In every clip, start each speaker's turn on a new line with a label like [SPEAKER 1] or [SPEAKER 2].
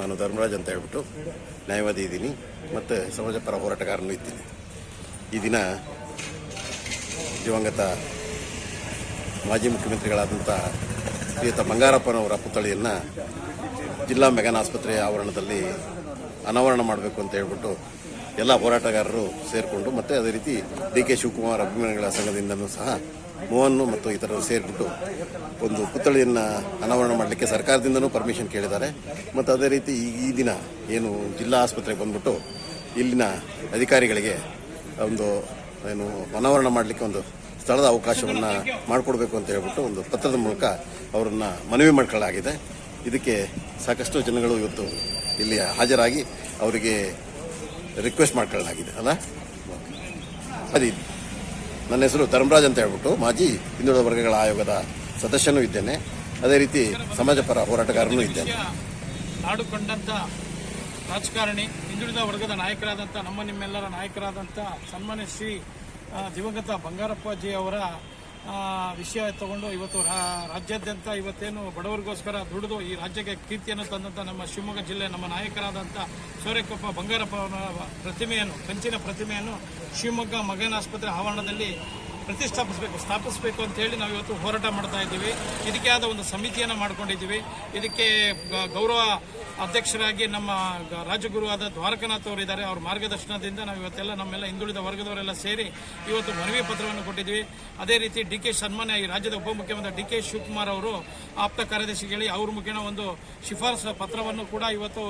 [SPEAKER 1] ನಾನು ಧರ್ಮರಾಜ್ ಅಂತ ಹೇಳ್ಬಿಟ್ಟು ನ್ಯಾಯವಾದಿ ಇದ್ದೀನಿ ಮತ್ತು ಸಮಾಜ ಪರ ಹೋರಾಟಗಾರನೂ ಇದ್ದೀನಿ. ಈ ದಿನ ದಿವಂಗತ ಮಾಜಿ ಮುಖ್ಯಮಂತ್ರಿಗಳಾದಂಥ ಶ್ರೀಯುತ ಬಂಗಾರಪ್ಪನವರ ಪುತ್ಥಳಿಯನ್ನು ಜಿಲ್ಲಾ ಮೆಗನ್ ಆಸ್ಪತ್ರೆಯ ಆವರಣದಲ್ಲಿ ಅನಾವರಣ ಮಾಡಬೇಕು ಅಂತ ಹೇಳ್ಬಿಟ್ಟು ಎಲ್ಲ ಹೋರಾಟಗಾರರು ಸೇರಿಕೊಂಡು ಮತ್ತು ಅದೇ ರೀತಿ ಡಿ ಕೆ ಶಿವಕುಮಾರ್ ಅಭಿಮಾನಿಗಳ ಸಂಘದಿಂದಲೂ ಸಹ ಮೋಹನ್ ಮತ್ತು ಇತರರು ಸೇರಿಬಿಟ್ಟು ಒಂದು ಪುತ್ಥಳಿಯನ್ನು ಅನಾವರಣ ಮಾಡಲಿಕ್ಕೆ ಸರ್ಕಾರದಿಂದನೂ ಪರ್ಮಿಷನ್ ಕೇಳಿದ್ದಾರೆ. ಮತ್ತು ಅದೇ ರೀತಿ ಈ- ದಿನ ಏನು ಜಿಲ್ಲಾ ಆಸ್ಪತ್ರೆಗೆ ಬಂದ್ಬಿಟ್ಟು ಇಲ್ಲಿನ ಅಧಿಕಾರಿಗಳಿಗೆ ಒಂದು ಏನು ಅನಾವರಣ ಮಾಡಲಿಕ್ಕೆ ಒಂದು ಸ್ಥಳದ ಅವಕಾಶವನ್ನು ಮಾಡಿಕೊಡ್ಬೇಕು ಅಂತ ಹೇಳ್ಬಿಟ್ಟು ಒಂದು ಪತ್ರದ ಮೂಲಕ ಅವರನ್ನು ಮನವಿ ಮಾಡಿಕೊಳ್ಳಲಾಗಿದೆ. ಇದಕ್ಕೆ ಸಾಕಷ್ಟು ಜನಗಳು ಇವತ್ತು ಇಲ್ಲಿ ಹಾಜರಾಗಿ ಅವರಿಗೆ ರಿಕ್ವೆಸ್ಟ್ ಮಾಡ್ಕೊಳ್ಳಲಾಗಿದೆ ಅಲ್ಲ? ಅದೇ ನನ್ನ ಹೆಸರು ಧರ್ಮರಾಜ್ ಅಂತ ಹೇಳ್ಬಿಟ್ಟು ಮಾಜಿ ಹಿಂದುಳಿದ ವರ್ಗಗಳ ಆಯೋಗದ ಸದಸ್ಯನೂ ಇದ್ದೇನೆ. ಅದೇ ರೀತಿ ಸಮಾಜ ಪರ ಹೋರಾಟಗಾರನೂ ಇದ್ದೇನೆ.
[SPEAKER 2] ನಾಡು ಕಂಡಂತ ರಾಜಕಾರಣಿ, ಹಿಂದುಳಿದ ವರ್ಗದ ನಾಯಕರಾದಂಥ ನಮ್ಮ ನಿಮ್ಮೆಲ್ಲರ ನಾಯಕರಾದಂಥ ಸನ್ಮಾನ್ಯ ಶ್ರೀ ದಿವಂಗತ ಬಂಗಾರಪ್ಪಾಜಿ ಅವರ ವಿಷಯ ತಗೊಂಡು ಇವತ್ತು ರಾಜ್ಯಾದ್ಯಂತ ಇವತ್ತೇನು ಬಡವರಿಗೋಸ್ಕರ ದುಡಿದು ಈ ರಾಜ್ಯಕ್ಕೆ ಕೀರ್ತಿಯನ್ನು ತಂದಂಥ ನಮ್ಮ ಶಿವಮೊಗ್ಗ ಜಿಲ್ಲೆ ನಮ್ಮ ನಾಯಕರಾದಂಥ ಸೋರೆಕೊಪ್ಪ ಬಂಗಾರಪ್ಪ ಪ್ರತಿಮೆಯನ್ನು, ಕಂಚಿನ ಪ್ರತಿಮೆಯನ್ನು ಶಿವಮೊಗ್ಗ ಮಗನ ಆಸ್ಪತ್ರೆ ಆವರಣದಲ್ಲಿ ಪ್ರತಿಷ್ಠಾಪಿಸಬೇಕು, ಸ್ಥಾಪಿಸಬೇಕು ಅಂತ ಹೇಳಿ ನಾವು ಇವತ್ತು ಹೋರಾಟ ಮಾಡ್ತಾ ಇದ್ದೀವಿ. ಇದಕ್ಕೆ ಆದ ಒಂದು ಸಮಿತಿಯನ್ನು ಮಾಡ್ಕೊಂಡಿದ್ದೀವಿ. ಇದಕ್ಕೆ ಗೌರವ ಅಧ್ಯಕ್ಷರಾಗಿ ನಮ್ಮ ಗ- ರಾಜಗುರು ಆದ ದ್ವಾರಕನಾಥ್ ಅವರು ಇದ್ದಾರೆ ಅವ್ರ ಮಾರ್ಗದರ್ಶನದಿಂದ ನಾವು ಇವತ್ತೆಲ್ಲ ನಮ್ಮೆಲ್ಲ ಹಿಂದುಳಿದ ವರ್ಗದವರೆಲ್ಲ ಸೇರಿ ಇವತ್ತು ಮನವಿ ಪತ್ರವನ್ನು ಕೊಟ್ಟಿದ್ವಿ ಅದೇ ರೀತಿ ಡಿ ಕೆ ಸನ್ಮಾನ್ಯ ಈ ರಾಜ್ಯದ ಉಪಮುಖ್ಯಮಂತ್ರಿ ಡಿ ಕೆ ಶಿವಕುಮಾರ್ ಅವರು ಆಪ್ತ ಕಾರ್ಯದರ್ಶಿ ಹೇಳಿ ಅವ್ರ ಮುಖೇನ ಒಂದು ಶಿಫಾರಸು ಪತ್ರವನ್ನು ಕೂಡ ಇವತ್ತು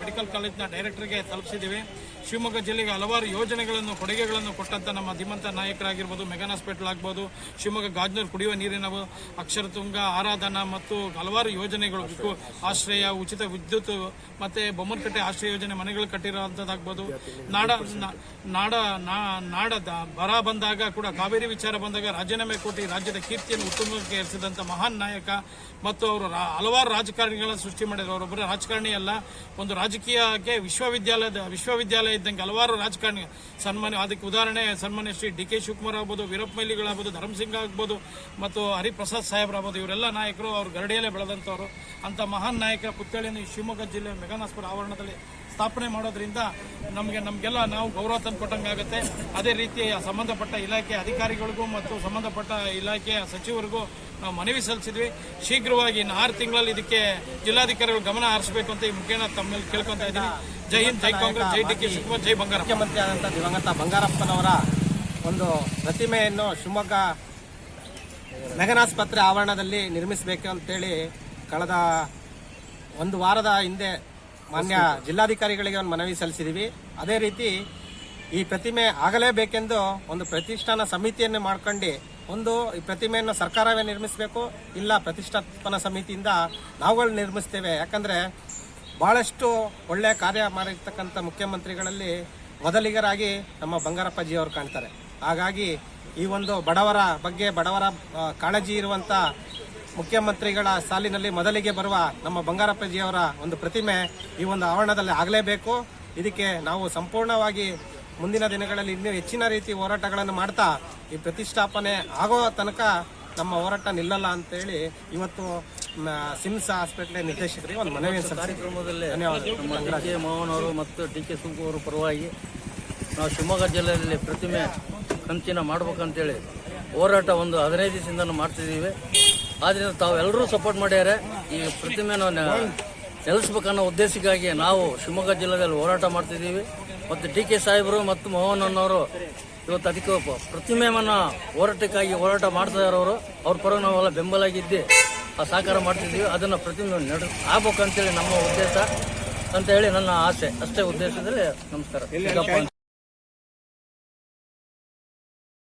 [SPEAKER 2] ಮೆಡಿಕಲ್ ಕಾಲೇಜ್ನ ಡೈರೆಕ್ಟರ್ಗೆ ತಲುಪಿಸಿದ್ದೀವಿ. ಶಿವಮೊಗ್ಗ ಜಿಲ್ಲೆಗೆ ಹಲವಾರು ಯೋಜನೆಗಳನ್ನು, ಕೊಡುಗೆಗಳನ್ನು ಕೊಟ್ಟಂತ ನಮ್ಮ ಧೀಮಂತ ನಾಯಕರಾಗಿರ್ಬೋದು, ಮೆಗನ್ ಹಾಸ್ಪಿಟಲ್ ಆಗ್ಬೋದು, ಶಿವಮೊಗ್ಗ ಗಾಜ್ನೂರು ಕುಡಿಯುವ ನೀರಿನ ಅಕ್ಷರತುಂಗ, ಆರಾಧನಾ ಮತ್ತು ಹಲವಾರು ಯೋಜನೆಗಳು ಆಶ್ರಯ, ಉಚಿತ ವಿದ್ಯುತ್ ಮತ್ತೆ ಬೊಮ್ಮನಕಟ್ಟೆ ಆಶ್ರಯ ಯೋಜನೆ ಮನೆಗಳು ಕಟ್ಟಿರುವಂತದ್ದಾಗ್ಬೋದು ನಾಡ ನಾಡ ನಾಡ ಬರ ಬಂದಾಗ ಕೂಡ ಕಾವೇರಿ ವಿಚಾರ ಬಂದಾಗ ರಾಜೀನಾಮೆ ಕೊಟ್ಟು ರಾಜ್ಯದ ಕೀರ್ತಿಯನ್ನು ಉತ್ತುಂಗಕ್ಕೆ ಏರಿಸಿದಂತ ಮಹಾನ್ ನಾಯಕ ಮತ್ತು ಅವರು ಹಲವಾರು ರಾಜಕಾರಣಿಗಳನ್ನು ಸೃಷ್ಟಿ ಮಾಡಿದ್ರು ಅವರೊಬ್ಬರ ರಾಜಕಾರಣಿ ಅಲ್ಲ, ಒಂದು ರಾಜಕೀಯಕ್ಕೆ ವಿಶ್ವವಿದ್ಯಾಲಯದ, ವಿಶ್ವವಿದ್ಯಾಲಯ ಇದ್ದಂಗೆ ಹಲವಾರು ರಾಜಕಾರಣಿ ಸನ್ಮಾನ್ಯ, ಅದಕ್ಕೆ ಉದಾಹರಣೆ ಸನ್ಮಾನ್ಯ ಶ್ರೀ ಡಿ ಕೆ ಶಿವಕುಮಾರ್ ಆಗ್ಬೋದು, ವೀರಪ್ಪ ಮೊಯ್ಲಿಗಳಾಗ್ಬೋದು ಧರ್ಮಸಿಂಗ್ ಆಗ್ಬೋದು, ಮತ್ತು ಹರಿಪ್ರಸಾದ್ ಸಾಹೇಬ್ರಾಗ್ಬೋದು ಇವರೆಲ್ಲ ನಾಯಕರು ಅವ್ರ ಗರಡಿಯಲ್ಲೇ ಬೆಳೆದಂಥವ್ರು. ಅಂತ ಮಹಾನ್ ನಾಯಕರ ಪುತ್ಥಳಿಯನ್ನು ಈ ಶಿವಮೊಗ್ಗ ಜಿಲ್ಲೆ ಮೆಗಾನಾಸ್ಪುರ ಆವರಣದಲ್ಲಿ ಸ್ಥಾಪನೆ ಮಾಡೋದ್ರಿಂದ ನಮಗೆ, ನಮಗೆಲ್ಲ ನಾವು ಗೌರವ ತಂದು ಕೊಟ್ಟಂಗಾಗುತ್ತೆ ಅದೇ ರೀತಿ ಸಂಬಂಧಪಟ್ಟ ಇಲಾಖೆ ಅಧಿಕಾರಿಗಳಿಗೂ ಮತ್ತು ಸಂಬಂಧಪಟ್ಟ ಇಲಾಖೆಯ ಸಚಿವರಿಗೂ ನಾವು ಮನವಿ ಸಲ್ಲಿಸಿದ್ವಿ. ಶೀಘ್ರವಾಗಿ ಇನ್ನು ಆರು ತಿಂಗಳಲ್ಲಿ ಇದಕ್ಕೆ ಜಿಲ್ಲಾಧಿಕಾರಿಗಳು ಗಮನ ಹರಿಸಬೇಕು ಅಂತ ಈ ಮುಖೇನ ತಮ್ಮಲ್ಲಿ ಕೇಳ್ಕೊತಾ ಇದ್ದೀನಿ. ಜೈ ಹಿಂದ್, ಜೈ ಕಾಂಗ್ರೆಸ್, ಜೈ ಡಿ ಕೆ ಶಿವಕುಮಾರ್, ಜೈ ಬಂಗಾರ
[SPEAKER 3] ಮುಖ್ಯಮಂತ್ರಿ ಆದಂಥ ದಿವಂಗತ ಬಂಗಾರಪ್ಪನವರ ಒಂದು ಪ್ರತಿಮೆಯನ್ನು ಶಿವಮೊಗ್ಗ ಮೆಗನಾಸ್ಪತ್ರೆ ಆವರಣದಲ್ಲಿ ನಿರ್ಮಿಸಬೇಕು ಅಂತೇಳಿ ಕಳೆದ ಒಂದು ವಾರದ ಹಿಂದೆ ಮಾನ್ಯ ಜಿಲ್ಲಾಧಿಕಾರಿಗಳಿಗೆ ಒಂದು ಮನವಿ ಸಲ್ಲಿಸಿದ್ದೀವಿ ಅದೇ ರೀತಿ ಈ ಪ್ರತಿಮೆ ಆಗಲೇಬೇಕೆಂದು ಒಂದು ಪ್ರತಿಷ್ಠಾನ ಸಮಿತಿಯನ್ನು ಮಾಡ್ಕೊಂಡು ಒಂದು ಈ ಪ್ರತಿಮೆಯನ್ನು ಸರ್ಕಾರವೇ ನಿರ್ಮಿಸಬೇಕು, ಇಲ್ಲ ಪ್ರತಿಷ್ಠಾಪನಾ ಸಮಿತಿಯಿಂದ ನಾವುಗಳು ನಿರ್ಮಿಸ್ತೇವೆ. ಯಾಕಂದರೆ ಭಾಳಷ್ಟು ಒಳ್ಳೆಯ ಕಾರ್ಯ ಮಾಡಿರ್ತಕ್ಕಂಥ ಮುಖ್ಯಮಂತ್ರಿಗಳಲ್ಲಿ ಮೊದಲಿಗರಾಗಿ ನಮ್ಮ ಬಂಗಾರಪ್ಪಾಜಿ ಅವರು ಕಾಣ್ತಾರೆ. ಹಾಗಾಗಿ ಈ ಒಂದು ಬಡವರ ಬಗ್ಗೆ, ಬಡವರ ಕಾಳಜಿ ಇರುವಂಥ ಮುಖ್ಯಮಂತ್ರಿಗಳ ಸಾಲಿನಲ್ಲಿ ಮೊದಲಿಗೆ ಬರುವ ನಮ್ಮ ಬಂಗಾರಪ್ಪಜಿಯವರ ಒಂದು ಪ್ರತಿಮೆ ಈ ಒಂದು ಆವರಣದಲ್ಲಿ ಆಗಲೇಬೇಕು. ಇದಕ್ಕೆ ನಾವು ಸಂಪೂರ್ಣವಾಗಿ ಮುಂದಿನ ದಿನಗಳಲ್ಲಿ ಇನ್ನೂ ಹೆಚ್ಚಿನ ರೀತಿ ಹೋರಾಟಗಳನ್ನು ಮಾಡ್ತಾ ಈ ಪ್ರತಿಷ್ಠಾಪನೆ ಆಗೋ ತನಕ ನಮ್ಮ ಹೋರಾಟ ನಿಲ್ಲಲ್ಲ ಅಂತೇಳಿ ಇವತ್ತು ಸಿಮ್ಸ್ ಹಾಸ್ಪಿಟ್ಲ್ ನಿರ್ದೇಶಕರಿಗೆ ಒಂದು ಮನವಿ
[SPEAKER 4] ಕಾರ್ಯಕ್ರಮದಲ್ಲಿ ಧನ್ಯವಾದ ಮೋಹನ್ ಅವರು ಮತ್ತು ಡಿ ಕೆ ಸುಂಕು ಅವರು ಪರವಾಗಿ ನಾವು ಶಿವಮೊಗ್ಗ ಜಿಲ್ಲೆಯಲ್ಲಿ ಪ್ರತಿಮೆ ಕಂಚಿನ ಮಾಡ್ಬೇಕಂತೇಳಿ ಹೋರಾಟ ಒಂದು ಹದಿನೈದು ದಿವಸದಿಂದ ಮಾಡ್ತಿದ್ದೀವಿ. ಆದ್ದರಿಂದ ತಾವೆಲ್ಲರೂ ಸಪೋರ್ಟ್ ಮಾಡ್ಯಾರೆ. ಈ ಪ್ರತಿಮೆನ ನೆಲೆಸ್ಬೇಕನ್ನೋ ಉದ್ದೇಶಕ್ಕಾಗಿ ನಾವು ಶಿವಮೊಗ್ಗ ಜಿಲ್ಲೆಯಲ್ಲಿ ಹೋರಾಟ ಮಾಡ್ತಿದ್ದೀವಿ. ಮತ್ತು ಡಿ ಕೆ ಸಾಹೇಬರು ಮತ್ತು ಮೋಹನ್ ಅನ್ನೋರು ಇವತ್ತು ಅದಕ್ಕೆ ಪ್ರತಿಮೆಯನ್ನ ಹೋರಾಟಕ್ಕಾಗಿ ಹೋರಾಟ ಮಾಡ್ತಾ ಇರೋರು. ಅವ್ರ ಪರ ನಾವೆಲ್ಲ ಬೆಂಬಲಾಗಿದ್ದು, ಆ ಸಹಕಾರ ಮಾಡ್ತಿದ್ದೀವಿ ಅದನ್ನು ಪ್ರತಿಮೆ ನಡೆ, ಆಗ್ಬೇಕಂತೇಳಿ ನಮ್ಮ ಉದ್ದೇಶ. ಅಂತ ಹೇಳಿ ನನ್ನ ಆಸೆ. ಅಷ್ಟೇ ಉದ್ದೇಶದಲ್ಲಿ ನಮಸ್ಕಾರ.